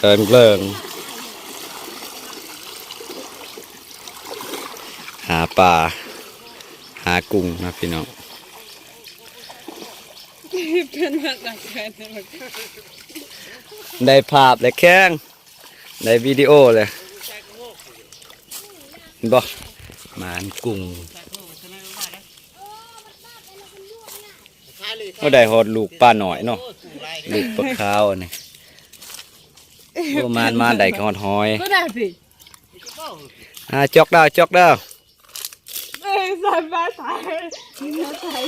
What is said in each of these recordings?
เอินเกลิงหาปลาหากุ้งนะพี่น้องเป็นมาจากแค่ได้ภาพและแข้งได้วิดีโอเลยบ่หมานกุ้งเขาได้หอดลูกปลาหน่อยเนาะลูกปลาขาวนี่ ประมาณมาได้ก็หอดหอยก็ได้สิอ่าจอกดาวจอกดาวเอ้ยใส่มาใส่มาใส่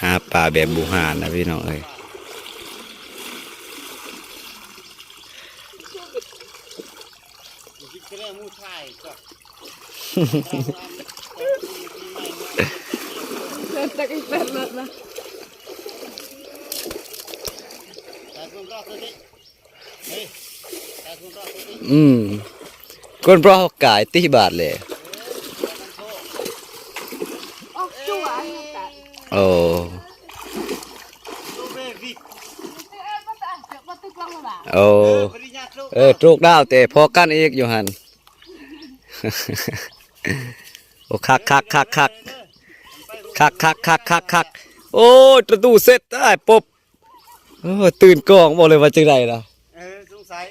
หาปลาแบบบูหานนะพี่น้องเอ้ย เรื่อีมูชายก็เดินตะกี้เป็นรถนะอืมคนปลอกกายตีบาทเลยโอ้โอ้เออถูกดาวแต่พอกันอีกอยู่หัน โอ้คักคักคักคักคักคักคักคักคักโอ้ยประตูเสร็จได้ปบโอ้ยตื่นกล้องบอกเลยว่าจังไรล่ะเออสงสัย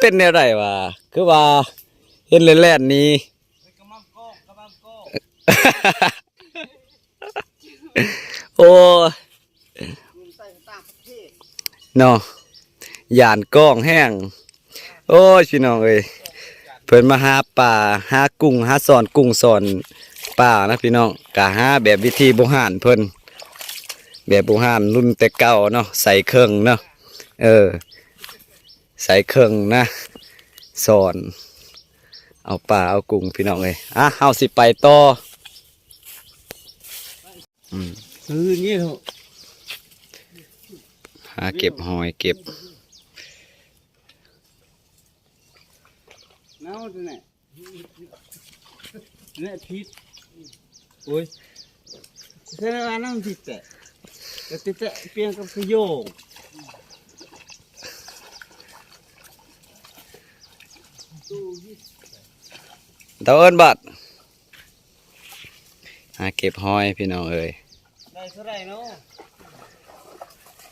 เป็นแนวไรวะคือว่าเห็นแล่นๆนี้กำมังโก้กำมังโก้โอ้ยคุณใส่ต่างประเทศเนาะยานกล้องแห้ง โอ้ยพี่น้องเอ้ยเพิ่นมาหาป่าหากุ้งหาสอนกุ้งสอนป่านะพี่น้องกะหาแบบวิธีโบราณเพิ่นแบบโบราณรุ่นแต่เก่าเนาะใส่เครื่องเนาะเออ ใส่เครื่องนะสอน เอาป่าเอากุ้งพี่น้องเอ้ยอะเฮาสิไปต่ออืมคือนี่เถอะหาเก็บหอยเก็บ น้าตัวไหนเนี่ยพิษโอ้ยแค่นั้นนั่งผิดแต่แต่ติดแต่เปลี่ยนกับขยโยงเตาเอินบัดหาเก็บหอยพี่น้องเอ้ยได้เท่าไหรเนาะ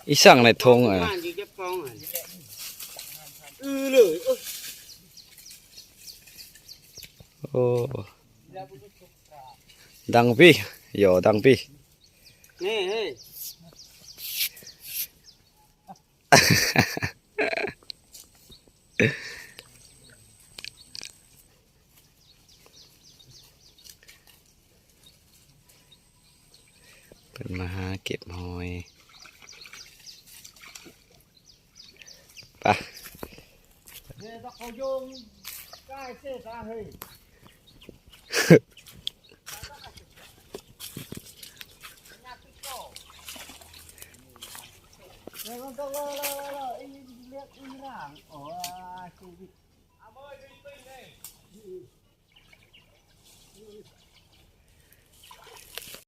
อีสั่งในทงเอ้ยบ้านอยู่เก็บกองอะเออเลย Oh. Dang pi. Yo dang pi. Ni. Bên mà ha kịp hồi. Ba. แล้วก็เฮ้